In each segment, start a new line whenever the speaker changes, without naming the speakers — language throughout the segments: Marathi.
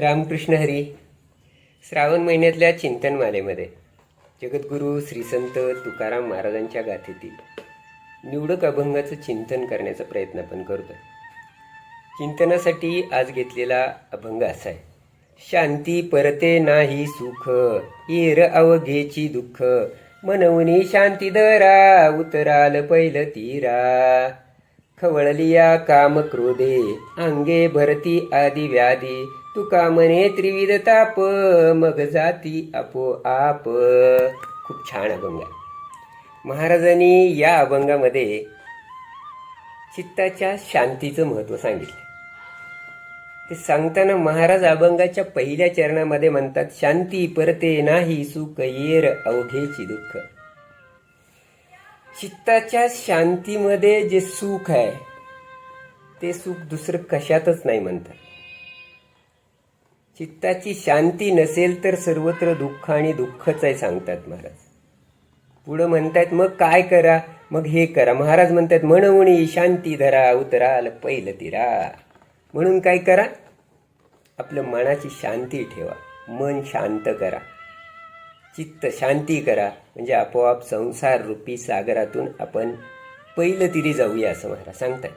रामकृष्ण हरी श्रावण महिन्यातल्या चिंतनमालेमध्ये. जगद्गुरू श्रीसंत तुकाराम महाराजांच्या गाथेतील निवडक अभंगाचं चिंतन करण्याचा प्रयत्न आपण करतो चिंतनासाठी आज घेतलेला अभंग असा आहे. शांती परते नाही सुख येर अवघेची दुःख मनवनी शांती दरा उतराल पहिलं तीरा. खवळलिया काम क्रोधे अंगे भरती आदी व्याधी. तुका कामने त्रिविध ताप मग जाती आपोआप. खूप छान अभंग. महाराजांनी या अभंगामध्ये चित्ताच्या शांतीचं महत्त्व सांगितलं. ते सांगताना महाराज अभंगाच्या पहिल्या चरणामध्ये म्हणतात शांती परते नाही सुख येर अवघेची दुःख. चित्ताच्या शांतीमध्ये जे सुख आहे ते सुख दुसरं कशातच नाही म्हणतात. चित्ताची शांती नसेल तर सर्वत्र दुःख आणि दुःखच आहे सांगतात महाराज. पुढं म्हणतात मग काय करा? मग हे करा. महाराज म्हणतात म्हणवणी शांती धरा उतराल पहिलं तिरा. म्हणून काय करा? आपलं मनाची शांती ठेवा. मन शांत करा. चित्त शांती करा. म्हणजे आपोआप संसार रूपी सागरातून आपण पहिलं तिरी जाऊया असं महाराज सांगतायत.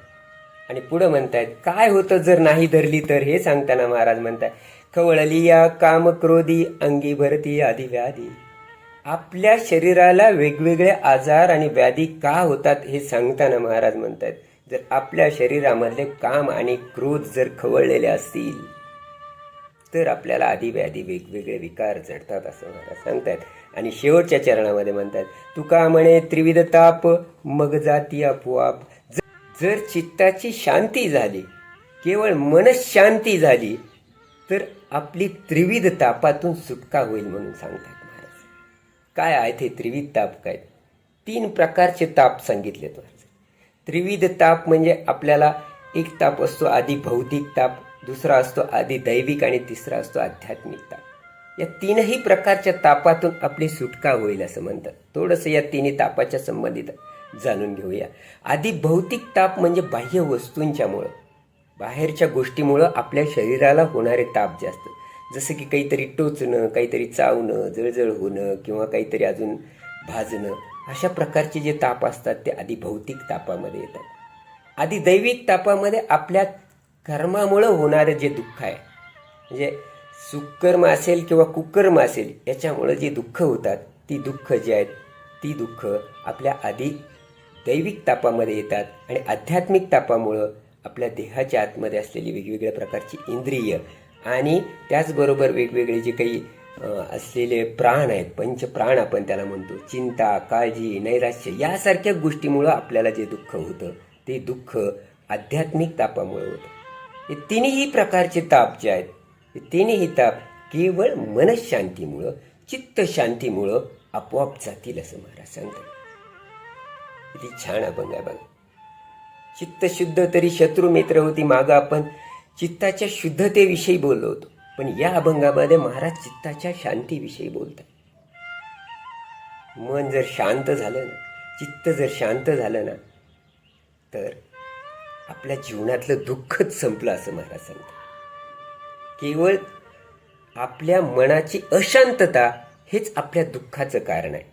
आणि पुढं म्हणतायत काय होतं जर नाही धरली तर? हे सांगताना महाराज म्हणताय खवळली या काम क्रोधी अंगी भरती आधी व्याधी. आपल्या शरीराला वेगवेगळे आजार आणि व्याधी का होतात हे सांगताना महाराज म्हणतात जर आपल्या शरीरामधले काम आणि क्रोध जर खवळलेले असतील तर आपल्याला आधी व्याधी वेगवेगळे विकार जडतात असं महाराज सांगतात. आणि शेवटच्या चरणामध्ये म्हणतात तुका म्हणे त्रिविध ताप मग जाती आपोआप. जर चित्ताची शांती झाली केवळ मनशांती झाली तर आपली त्रिविध तापातून सुटका होईल म्हणून सांगतात महाराज. काय आहे ते त्रिविध ताप काय? तीन प्रकारचे ताप सांगितले महाराज. त्रिविध ताप म्हणजे आपल्याला एक ताप असतो आधी भौतिक ताप दुसरा असतो आधी दैविक आणि तिसरा असतो आध्यात्मिकता. या तीनही प्रकारच्या तापातून आपली सुटका होईल असं म्हणतात. थोडंसं या तिन्ही तापाच्या संबंधित जाणून घेऊया. आधी भौतिक ताप म्हणजे बाह्य वस्तूंच्यामुळं. बाहेरच्या गोष्टीमुळं आपल्या शरीराला होणारे ताप जास्त. जसं की काहीतरी टोचणं काहीतरी चावणं जळजळ होणं किंवा काहीतरी अजून भाजणं अशा प्रकारचे जे ताप असतात ते आधी भौतिक तापामध्ये येतात. आधी दैविक तापामध्ये आपल्या कर्मामुळं होणारं जे दुःख आहे म्हणजे सुकर्म असेल किंवा कुकर्म असेल याच्यामुळं जे दुःख होतात ती दुःख जी आहेत ती दुःख आपल्या आधी दैविक तापामध्ये येतात आणि आध्यात्मिक तापामुळं आपल्या देहाच्या आतमध्ये असलेली वेगवेगळ्या प्रकारची इंद्रिय आणि त्याचबरोबर वेगवेगळे जे काही असलेले प्राण आहेत पंचप्राण आपण त्याला म्हणतो चिंता काळजी नैराश्य यासारख्या गोष्टीमुळं आपल्याला जे दुःख होतं ते दुःख आध्यात्मिक तापामुळं होतं. हे तिन्ही प्रकारचे ताप जे आहेत हे तिन्ही ताप केवळ मनशांतीमुळं चित्त शांतीमुळं आपोआप जातील असं महाराज सांगतात. किती छान अभंग आहे बघा. चित्त शुद्ध तरी शत्रू मित्र होती मागं आपण. चित्ताच्या शुद्धतेविषयी बोललो होतो. पण या अभंगामध्ये महाराज चित्ताच्या शांतीविषयी बोलतात. मन जर शांत झालं ना चित्त जर शांत झालं ना तर आपल्या जीवनातलं दुःखच संपलं असं महाराज सांगतात. केवळ आपल्या मनाची अशांतता हेच आपल्या दुःखाचं कारण आहे.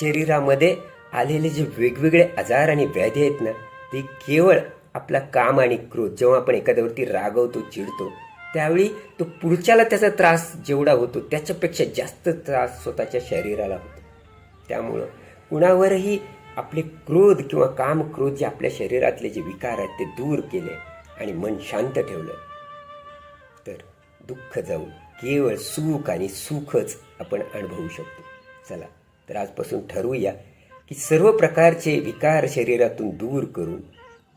शरीरामध्ये आलेले जे वेगवेगळे आजार आणि व्याधी आहेत ना ते केवळ आपला काम आणि क्रोध जेव्हा आपण एखाद्यावरती रागवतो चिडतो त्यावेळी तो पुढच्याला त्याचा त्रास जेवढा होतो त्याच्यापेक्षा जास्त त्रास स्वतःच्या शरीराला होतो. त्यामुळं कुणावरही आपले क्रोध किंवा काम क्रोध जे आपल्या शरीरातले जे विकार आहेत ते दूर केले आणि मन शांत ठेवलं. तर दुःख जाऊन केवळ सुख आणि सुखच आपण अनुभवू शकतो. चला तर आजपासून ठरवूया की सर्व प्रकारचे विकार शरीरातून दूर करून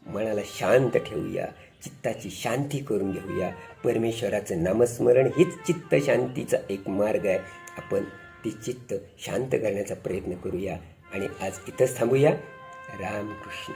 मनाला शांत ठेवूया चित्ताची शांती करून घेऊया. परमेश्वराचं नामस्मरण हीच चित्त शांतीचा एक मार्ग आहे. आपण ती चित्त शांत करण्याचा प्रयत्न करूया. आणि आज इथंच थांबूया. रामकृष्ण.